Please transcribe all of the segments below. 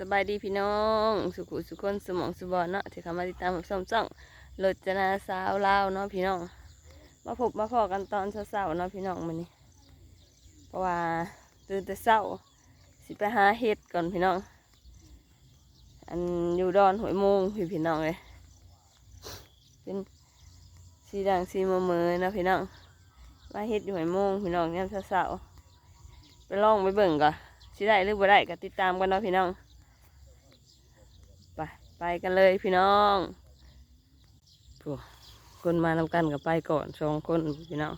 สบายดีพี่น้อง สุขุสุขคนสมองสุบอนเนาะที่เข้ามาติดตามรับชมช่องรจนาสาวลาวเนาะพี่น้อง มาพบมาพอกันตอนเช้าๆเนาะพี่น้องมื้อนี้เพราะว่าตื่นแต่เช้าสิไปหาเห็ดก่อนพี่น้อง อันอยู่ดอนหวยโมงพี่พี่น้องเลยเป็นสีด่างสีมะเมอเนาะพี่น้องมาเห็ดอยู่หวยโมงพี่น้องยามเช้าๆไปลองไปเบิ่งก่อนสิได้หรือบ่ได้ก็ติดตามกันเนาะพี่น้อง ไปกันเลยพี่น้องโอ้คนมานำกันกับไปก่อนสองคนพี่น้อง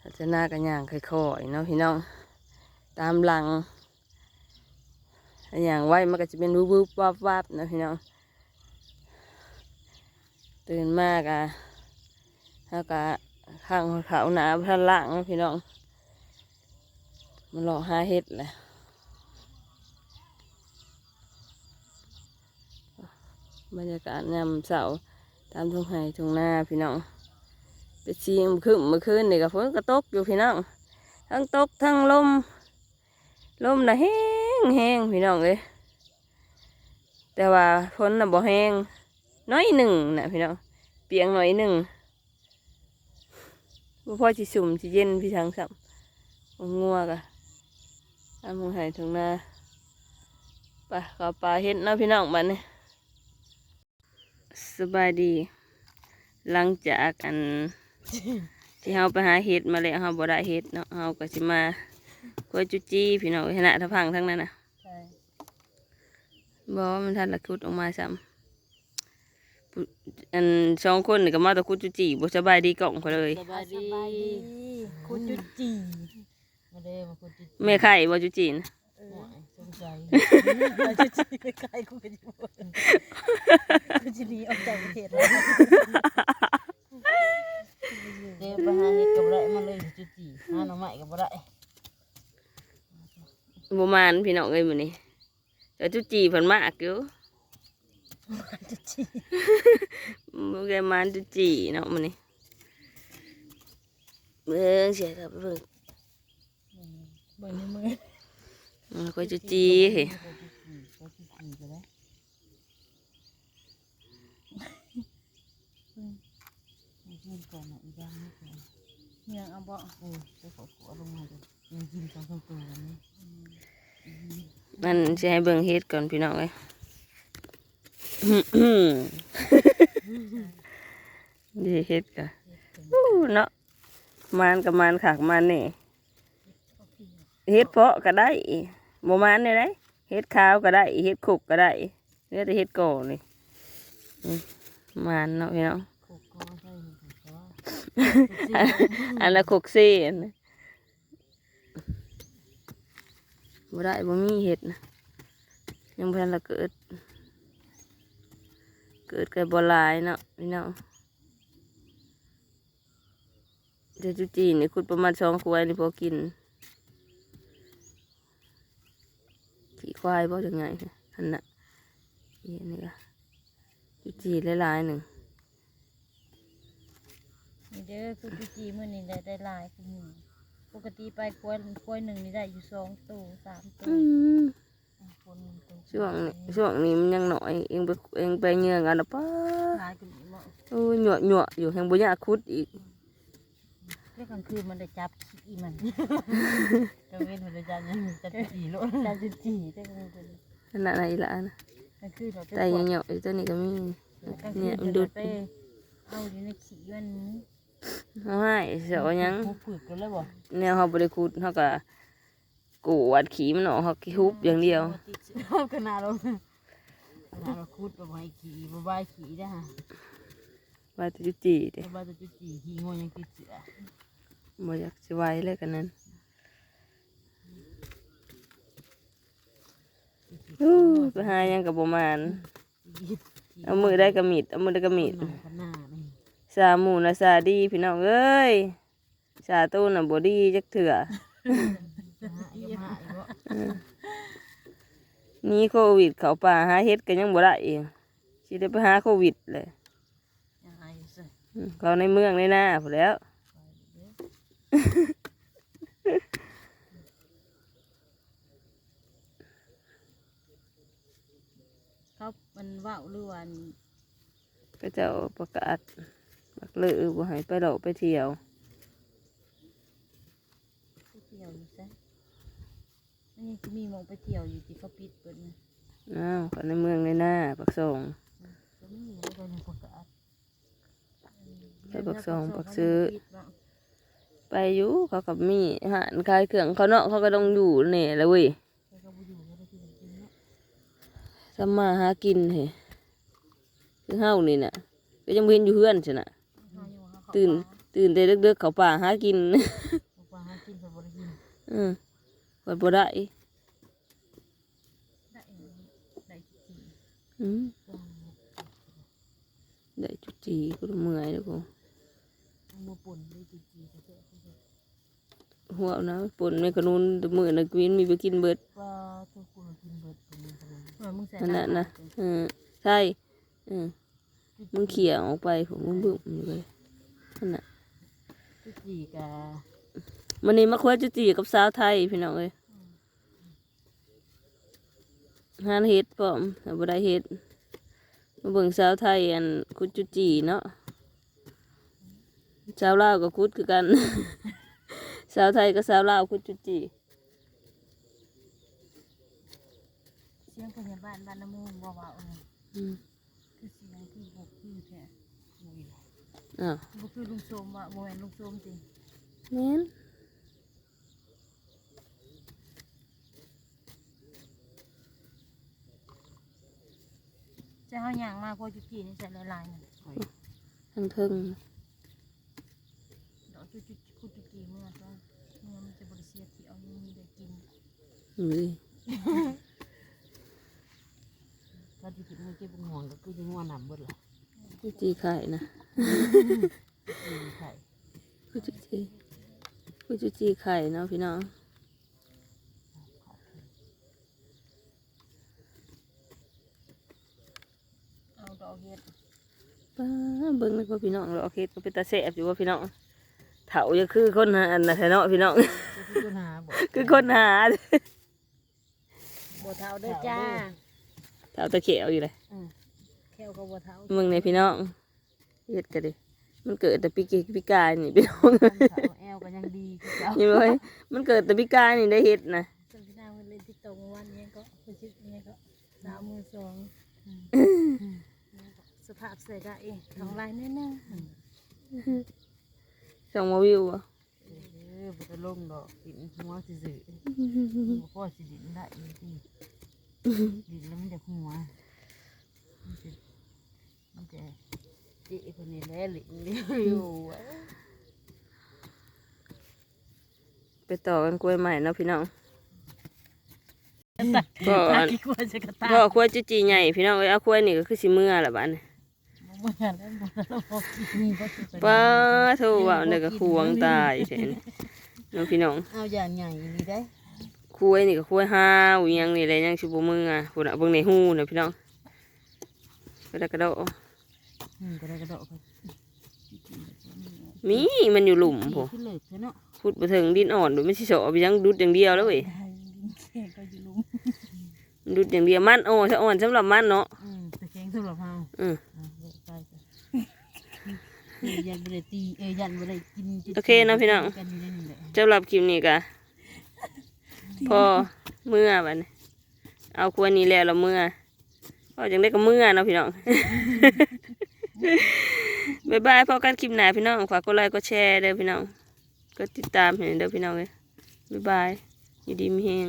อาจจะหน้ากันอย่างค่อยๆเนาะพี่น้อง ตามหลัง อย่างไว้มันก็จะเป็นวูบวูบวับวับเนาะพี่น้อง ตื่นมากอะแล้วก็ข้างเขาหนาพันล่างเนาะพี่น้อง มันหลอกหาเห็ดแหละ บรรยากาศยามเสาร์ตามทุ่งไห่ทุ่งนาพี่น้องไปชีมขึ้นเมื่อคืนนี่กับฝนก็ตกอยู่พี่น้องทั้งตกทั้งลม ลมน่ะแห้งแห้งพี่น้องเลยแต่ว่าฝนน่ะบ่แห้งน้อยหนึ่งนะพี่น้องเปียงหน่อยหนึ่งบ่พอสิสุ่มสิเย็นพี่ช้างสับงัวกะตามทุ่งไห่ทุ่งนาไปก็ปลาเห็ดเนาะพี่น้องบัดนี้ สบายดี หลังจากอัน ที่เฮาไปหาเห็ดมาแล้วเฮาบ่ได้เห็ดเนาะเฮาก็สิมาควยจุจี้พี่น้องขณะทะพังทั้งนั้นน่ะใช่บ่มันทันละคุดออกมาซ้ำผู้อันสองคนนี่ก็มาแตะคุดจุจี้บ่สบายดีกล่องเขาเลย สบายดีคุณจุดจีมาเด้มาคุณจุดจีแม่ไข่บ่จุจี้นะเออสงสัยมาจุดจีไม่ใกล้กูกันอยู่ เทศแล้วเดี๋ยวไปหาเห็ดกับไรมาเลยจุดจีหาหน่อไม้กับไรบ่มานพี่น้องเอ้ยมื้อนี้แต่จุจี้เพิ่นมากอยู่จุดจีบ่ได้มานจุจี้เนาะมื้อนี้เบิ่งเสียครับเบิ่งเบิ่งในมืออืมควยจุจี้เฮ้ย จุดจี กินก่อนนะอีกอย่างนี้ก่อนยังเอาบ่เออไปขอขอลงมาดูยังกินสองสามตัวกันนี่มันจะให้เบิ่งเฮ็ดก่อนพี่น้องเอ้ยดีเฮ็ดก่อนอู้เนาะมานกับมานขากมานนี่เฮ็ดเพาะก็ได้บ่มานได้ได้เฮ็ดขาวก็ได้เฮ็ดขุกก็ได้เนื้อแต่เฮ็ดก่อนี่มานเนาะพี่น้อง โคกก็ใช่แต่ว่า อันละขุกซี่อันนั้นบ่ได้บ่มีเฮ็ดนะยังบ่ทันละเกิด เกิดกับบ่หลายเนาะพี่น้องเดี๋ยวจุจีนี่ขุดประมาณสองขวดนี่พอกินขี่ควายบ่จังไงอันน่ะอีอันนี่ก็จุจีหลายๆหนึ่ง นี่เด้อคือพี่จีมื้อนี้ได้ได้หลายคือมื้อปกติไปกล้วยกล้วยหนึ่งนี่ได้อยู่สองตัวสามตัวอืมคนหนึ่งตัวช่วงนี้ช่วงนี้มันยังหน่อยเองไปเองไปเงื่อกันนะป้าหลายกว่านี้บ่โอ้ยหยวหยวอยู่แห่งบุญยากคุดอีกเรื่องกลางคืนมันได้จับขี้มันกลางเว้นมันได้จับยังจับจีโลจับจีได้กลางคืนขนาดไหนละนะกลางคืนเราไปแต่ยังเหยวอีกตัวนี้ก็มีกลางคืเนี่ยนมันเราดูดไปเอาอยู่ในขี้มัน เอาให้เสียวหยังผูฝึกกันเลยบ่แนวเขาบริคุดเขาก็กูวัดขีมันออกเขาขี้ฮุบอย่างเดียวเอาขนาดเราขนาดเราคูดแบบให้ขี้บ่บขี้ได้ฮะว่าจะจุจีเด้บ่บายจะจุจีขี้งอยังติดเสือบ่อยากสิไหวเลยกันนั้นอู้ไปหายังกับประมาณเอามือได้กระมิดเอามือได้กระมิดหน้าขนาดนี่ สาหมูนะสาดีพี่น้องเอ้ยสาตู้น่ะบ่ดีจักเถื่อหาอีกหาอีกบ่นี่โควิดเขาป่าหาเฮ็ดกันยังบ่ได้อีกสิได้ไปหาโควิดเลยยังไงสิอืมเขาในเมืองในหน้าพู้นแหล้วเมันเว้าหรือว่าอันก็เจ้าประกาศ บักเลยบ่ให้ไปเลาะไปเที่ยวไปเที่ยวอยู่ซะมันยังจะมีหมองไปเที่ยวอยู่ที่เขาปิดเปิดนะอ้าวก็ในเมืองในหน้าปักซองก็มีแล้วก็ยังประกาศไปปักซองปักซื้อ ไปอยู่เขากับมีอาหารขายเครื่องเขาเนาะเขาก็ต้องอยู่นี่แหละเว้ยเขาก็บ่อยู่เขาก็อยู่กินเนาะทำมาหากินเฮ้คือเฮานี่น่ะก็ยังเว้นอยู่เฮือนใช่น่ะ ตื่น ตื่นแต่เด็กๆเขาป่าหากินปลาปลาหากินเขาบ่ได้กินอืมวัดบ่ได้ได้ได้จริงอืมๆปลาได้จุดจีก็เมื่อยแล้วกูเอามาป่นได้จริงๆเขาจะเขาจะหัวเอานะปนแม่กระนุนมือนักวินมีไปกินเบิดปลาตัวกูกินเบิดเป็นยังไงเออมึงใส่นั่นน่ะนะเออใช่เออมึงเขี่ยออกไปผมมึงบึ้มอยู่เลย นั่นน่ะจุจีกะมันนี้มาคุยจุดจีกับสาวไทยพี่น้องเอ้ยงานเฮ็ดพร้อมแต่บ่ได้เฮ็ดมาเบิ่งสาวไทยอันคุดจุดจีเนาะสาวลาวก็คุดคือกันสาวไทยกับสาวลาวคุดจุดจีเสียงพยาบาลบ้านน้ำมูกว่าว่าเอาอืมคือเสียงคือบอกคือแท้อุ้ย อ้าวบ่คือลุงโสมว่าบ่แม่นลุงโสมจริงแม่นจะเฮาย่างมาพอจุจีนี่ใส่หลายๆนั่นทั้งเทิงดอกจุจุคุจุจีเมื่อตอนเมื่อมันจะบ่ได้เสียที่เอายังมีได้กินอยู่ดิถ้าที่กินมันเก็บห่วงก็คือจะงัวนำเบิดล่ะจุดจี ไข่นะอือไข่คุดจุดจีคุดจุดจีไข่เนาะพี่น้องเอาดอกเฮ็ดป้าเบิ่งเลยว่าพี่น้องเราโอเคก็เป็นตาแสบอยู่ว่าพี่น้องเถาจะคือคนหาอันนะแท้เนาะพี่น้องจะคือปัญหาบ่คือคนหาบ่เท่าเด้อจ้าเถาตะเขียวอยู่เลยอือแค่ก็บ่เท่ามึงในพี่น้อง เฮ็ดกันดิมันเกิดแต่ปีเกปีกายนี่พี่น้องเท่าแอลก็ยังดีคือเจ้านี่เว้ยมันเกิดแต่ปีกายนี่ได้เฮ็ดนะจำที่นางมันเล่นที่ตรงวันนี้ก็คือชิดนี้ก็ดาวมือสองสภาพเสียได้ทองลายแน่ส่องมาวิวอะๆเออบ่ได้ลงดอกกินหัวซื่อๆบ่พอสิดินได้จริงๆดินแล้วมันจะหัวมันจะมัน จะจิคนนี้แหละหลิงอยู่ไปต่อกันกล้วยใหม่เนาะพี่น้องตัก็อันกลัวจะกระตาก็กล้วยจุจีใหญ่พี่น้องเอ้ยเอากล้วยนี่ก็คือสิเมื่อละบ้านนี่บ่เหมือนแล้วบ่แล้วบ่กินบ่สิไปป้าโทว่าเด็กก็ควงตายแทนน้องพี่น้องเอาอย่างใหญ่นี่ได้คุยนี่ก็คุยห้าวอิหยังนี่แหละยังชิบมืออะพุ่นอะเบิ่งในหูน่ะพี่น้องกระดกกระโดด อืมก็ได้กระโดดไปมีมันอยู่หลุมผมขึ้นเลยเนาะพูดไปถึงดินอ่อนดูไม่ใช่โสอบยังดุดอย่างเดียวแล้วเว้ยได้ดินแข็งก็อยู่ลุมมันดุดอย่างเดียวมันอ่อนซะอ่อนสำหรับมันเนาะอืมแต่แข็งสำหรับเฮาอืมอ่าเลิกไปจ้ะเออยันบ่ได้ตีเอ้ยยันบ่ได้กินจุดโอเคเนาะพี่น้องกันอยู่ในนี่แหละสำหรับคลิปนี้กะพอเมื่อบัดนี้เอาควรนี้แล้วเราเมื่อพอจังได้ก็เมื่อเนาะพี่น้อง บายบายพอกันคลิปหน้าพี่น้องฝากกดไลค์กดแชร์เด้อพี่น้องก็ติดตามเห็นเด้อพี่น้องเลยบายบายอยู่ดีมีแฮง